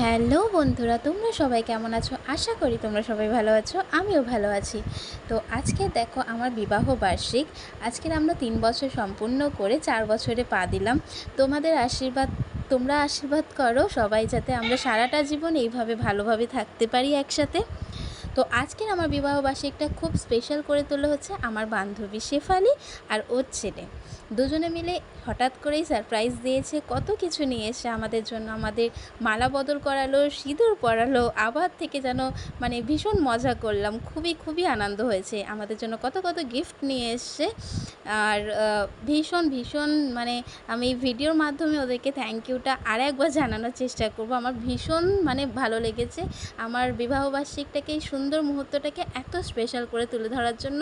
Hello বন্ধুরা, তোমরা সবাই কেমন আছো? আশা করি তোমরা সবাই ভালো আছো, আমিও ভালো আছি। তো আজকে দেখো আমার বিবাহ বার্ষিক। আজকের আমরা তিন বছর সম্পূর্ণ করে চার বছরে পা দিলাম। তোমাদের আশীর্বাদ, তোমরা আশীর্বাদ করো সবাই যাতে আমরা সারাটা জীবন এইভাবে ভালোভাবে থাকতে পারি একসাথে। তো আজকের আমার বিবাহ বার্ষিকটা খুব স্পেশাল করে তোলা হচ্ছে আমার বান্ধবী শেফালি আর ওর ছেলে। দুজনে মিলে হঠাৎ করেই সারপ্রাইজ দিয়েছে, কত কিছু নিয়ে এসে আমাদের জন্য, আমাদের মালা বদল করালো, সিঁদুর পরালো, আবার থেকে যেন মানে ভীষণ মজা করলাম, খুবই খুবই আনন্দ হয়েছে। আমাদের জন্য কত কত গিফট নিয়ে এসছে আর ভীষণ ভীষণ মানে আমি ভিডিওর মাধ্যমে ওদেরকে থ্যাংক ইউটা আর একবার জানানোর চেষ্টা করব। আমার ভীষণ মানে ভালো লেগেছে। আমার বিবাহবার্ষিকটাকে এই সুন্দর মুহূর্তটাকে এত স্পেশাল করে তুলে ধরার জন্য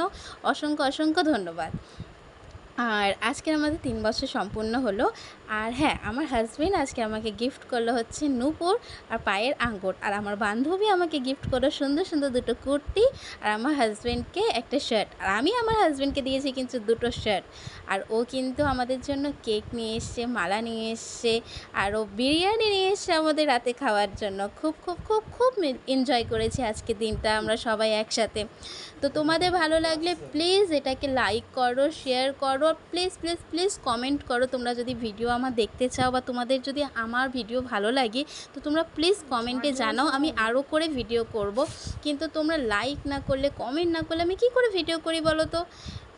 অসংখ্য অসংখ্য ধন্যবাদ। আর আজকে আমাদের তিন বছর সম্পূর্ণ হলো। আর হ্যাঁ আমার হাজব্যান্ড আজকে আমাকে গিফট করল হচ্ছে নূপুর আর পায়ের আঙ্গুর। আর আমার বান্ধবী আমাকে গিফট করল সুন্দর সুন্দর দুটো কুর্তি আর আমার হাজব্যান্ডকে একটা শার্ট আর আমি আমার হাজব্যান্ডকে দিয়েছি কিন্তু দুটো শার্ট আর ও কিন্তু আমাদের জন্য কেক নিয়ে এসছে, মালা নিয়ে এসছে আর ও বিরিয়ানি নিয়ে এসছে আমাদের রাতে খাওয়ার জন্য। খুব খুব খুব খুব এনজয় করেছি আজকে দিনটা আমরা সবাই একসাথে। তো তোমাদের ভালো লাগলে প্লিজ এটাকে লাইক করো শেয়ার করো। প্লিজ প্লিজ প্লিজ কমেন্ট করো। তোমরা যদি ভিডিও আমার দেখতে চাও বা তোমাদের যদি আমার ভিডিও ভালো লাগে তো তোমরা প্লিজ কমেন্টে জানাও। আমি আরও করে ভিডিও করব। কিন্তু তোমরা লাইক না করলে কমেন্ট না করলে আমি কি করে ভিডিও করি বলো তো?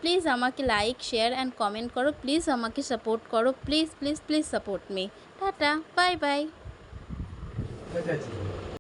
প্লিজ আমাকে লাইক শেয়ার অ্যান্ড কমেন্ট করো। প্লিজ আমাকে সাপোর্ট করো। Please please please support me tata. Bye bye